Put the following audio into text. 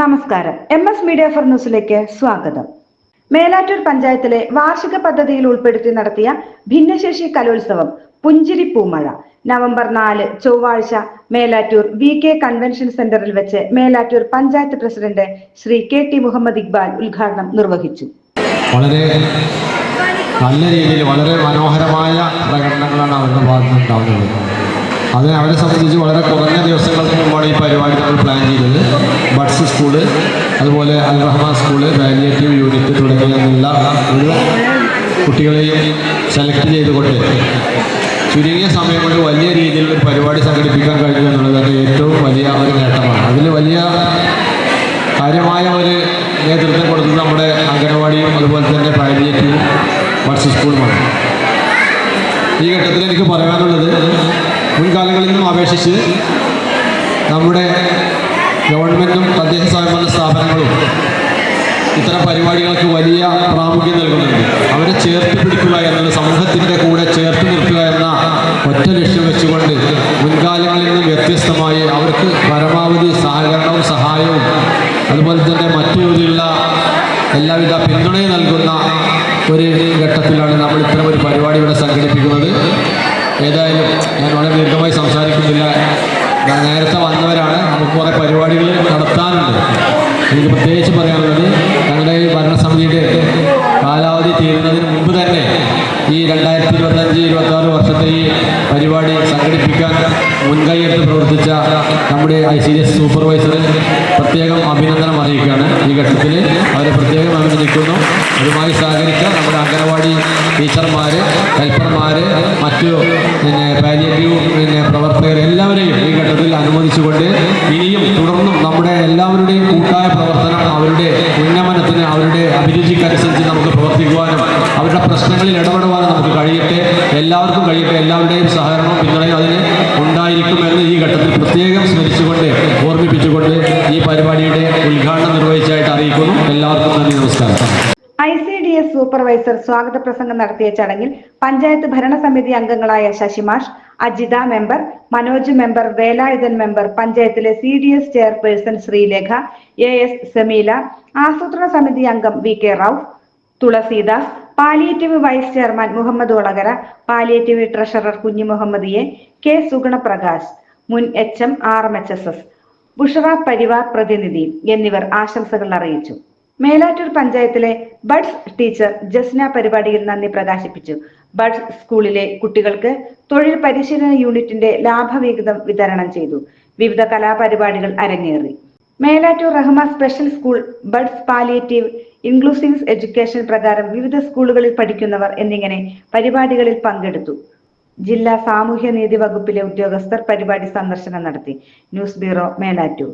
നമസ്കാരം. M S media for ന്യൂസിലേക്ക് സ്വാഗതം. മേലാറ്റൂർ പഞ്ചായത്തിലെ വാർഷിക പദ്ധതിയിൽ ഉൾപ്പെടുത്തി നടത്തിയ ഭിന്നശേഷി കലോത്സവം പുഞ്ചിരി പൂമഴ. നവംബർ നാല് ചൊവ്വാഴ്ച മേലാറ്റൂർ വി കെ കൺവെൻഷൻ സെന്ററിൽ വെച്ച് Melattur panchayat president Shri K T Muhammad Iqbal ഉദ്ഘാടനം നിർവഹിച്ചു. വളരെ നല്ല രീതിയിൽ വളരെ മനോഹരമായ പ്രകടനങ്ങളാണ് അവരുടെ ഭാഗത്ത് ഉണ്ടാവുന്നത് അത് അവരെ സംബന്ധിച്ച് വളരെ കുറഞ്ഞ ദിവസങ്ങൾക്ക് മുമ്പാണ് ഈ പരിപാടി നമ്മൾ പ്ലാൻ ചെയ്തത്. ബഡ്സ് സ്കൂൾ അതുപോലെ Al Rahman school palliative unit തുടങ്ങിയ എല്ലാ കുട്ടികളെയും സെലക്ട് ചെയ്തുകൊണ്ട് ചുരുങ്ങിയ സമയം കൊണ്ട് വലിയ രീതിയിൽ ഒരു പരിപാടി സംഘടിപ്പിക്കാൻ കഴിഞ്ഞു എന്നുള്ളത് തന്നെ ഏറ്റവും വലിയ ഒരു നേട്ടമാണ്. അതിൽ വലിയ കാര്യമായ ഒരു നേതൃത്വം കൊടുത്തത് നമ്മുടെ അംഗനവാടിയും അതുപോലെ തന്നെ പാലിയേറ്റീവും ബഡ്സ് സ്കൂളുമാണ് ഈ ഘട്ടത്തിൽ എനിക്ക് പറയാനുള്ളത് നിന്നും അപേക്ഷിച്ച് നമ്മുടെ ഗവൺമെന്റും തദ്ദേശ സ്വയംഭരണ സ്ഥാപനങ്ങളും ഇത്തരം പരിപാടികൾക്ക് വലിയ പ്രാമുഖ്യം നൽകുന്നുണ്ട്. അവരെ ചേർത്ത് പിടിക്കുക എന്നത് സമൂഹത്തിന്റെ കൂടെ ചേർത്ത് നിർത്തുക എന്ന ഒറ്റ ലക്ഷ്യം വെച്ചുകൊണ്ട് മുൻകാലങ്ങളിൽ നിന്ന് വ്യത്യസ്തമായി അവർക്ക് പരമാവധി സഹകരണവും സഹായവും അതുപോലെ തന്നെ മറ്റു രീതിയിലുള്ള എല്ലാവിധ പിന്തുണയും നൽകുന്ന ഒരു ഘട്ടത്തിലാണ് നമ്മൾ ഇത്തരം ഒരു പരിപാടി ഇവിടെ സംഘടിപ്പിക്കുന്നത്. ഏതായാലും ഞാൻ വളരെ എനിക്ക് പ്രത്യേകിച്ച് പറയാനുള്ളത് ഞങ്ങളുടെ ഈ ഭരണസമിതിയുടെ കാലാവധി തീരുന്നതിന് മുമ്പ് തന്നെ ഈ രണ്ടായിരത്തി ഇരുപത്തഞ്ച് ഇരുപത്തി ആറ് വർഷത്തെ ഈ പരിപാടി സംഘടിപ്പിക്കാൻ മുൻകൈയെടുത്ത് പ്രവർത്തിച്ച നമ്മുടെ ഐ സി എസ് സൂപ്പർവൈസറെ പ്രത്യേകം അഭിനന്ദനം അറിയിക്കുകയാണ്. ഈ ഘട്ടത്തിൽ അവരെ പ്രത്യേകം അഭിനന്ദിക്കുന്നു. അതുമായി സഹകരിച്ച നമ്മുടെ അംഗനവാടി ടീച്ചർമാർ ഹെൽപ്പർമാർ മറ്റു പിന്നെ പാലിയേറ്റീവ് പിന്നെ പ്രവർത്തകർ എല്ലാവരെയും ഈ ഘട്ടത്തിൽ അനുമതിച്ചുകൊണ്ട് അവരുടെ ഉന്നമനത്തിന് അവരുടെ അഭിരുചിക്കനുസരിച്ച് നമുക്ക് പ്രവർത്തിക്കുവാനും അവരുടെ പ്രശ്നങ്ങളിൽ ഇടപെടുവാനും നമുക്ക് കഴിയട്ടെ. എല്ലാവർക്കും കഴിയട്ടെ. എല്ലാവരുടെയും സഹകരണവും പിന്തുണയും അതിന് ഉണ്ടായിരിക്കുമെന്ന് ഈ ഘട്ടത്തിൽ പ്രത്യേകം സ്മരിച്ചുകൊണ്ട് ഓർമ്മിപ്പിച്ചുകൊണ്ട് ഈ പരിപാടിയുടെ ഉദ്ഘാടനം നിർവഹിച്ചായിട്ട് അറിയിക്കുന്നു. എല്ലാവർക്കും നന്ദി നമസ്കാരം. I C D S supervisor സ്വാഗത പ്രസംഗം നടത്തിയ ചടങ്ങിൽ പഞ്ചായത്ത് ഭരണസമിതി അംഗങ്ങളായ ശശിമാഷ് Ajitha member Manoj member Velayudhan member പഞ്ചായത്തിലെ C D S chairperson Sreelekha A S Semeela ആസൂത്രണ സമിതി അംഗം V K Rao Thulasidas palliative vice chairman Muhammad Olakara palliative treasurer Kunju Muhammad A K Sugunaprakash മുൻ H M R M H S S Bushara Parivar പ്രതിനിധി എന്നിവർ ആശംസകൾ അറിയിച്ചു. മേലാറ്റൂർ പഞ്ചായത്തിലെ buds teacher Jasna പരിപാടിയിൽ നന്ദി പ്രകാശിപ്പിച്ചു. ബഡ്സ് സ്കൂളിലെ കുട്ടികൾക്ക് തൊഴിൽ പരിശീലന യൂണിറ്റിന്റെ ലാഭവിഹിതം വിതരണം ചെയ്തു. വിവിധ കലാപരിപാടികൾ അരങ്ങേറി. Melattur Rahma special school buds palliative inclusive education പ്രകാരം വിവിധ സ്കൂളുകളിൽ പഠിക്കുന്നവർ എന്നിങ്ങനെ പരിപാടികളിൽ പങ്കെടുത്തു. ജില്ലാ സാമൂഹ്യനീതി വകുപ്പിലെ ഉദ്യോഗസ്ഥർ പരിപാടി സന്ദർശനം നടത്തി. News bureau Melattur.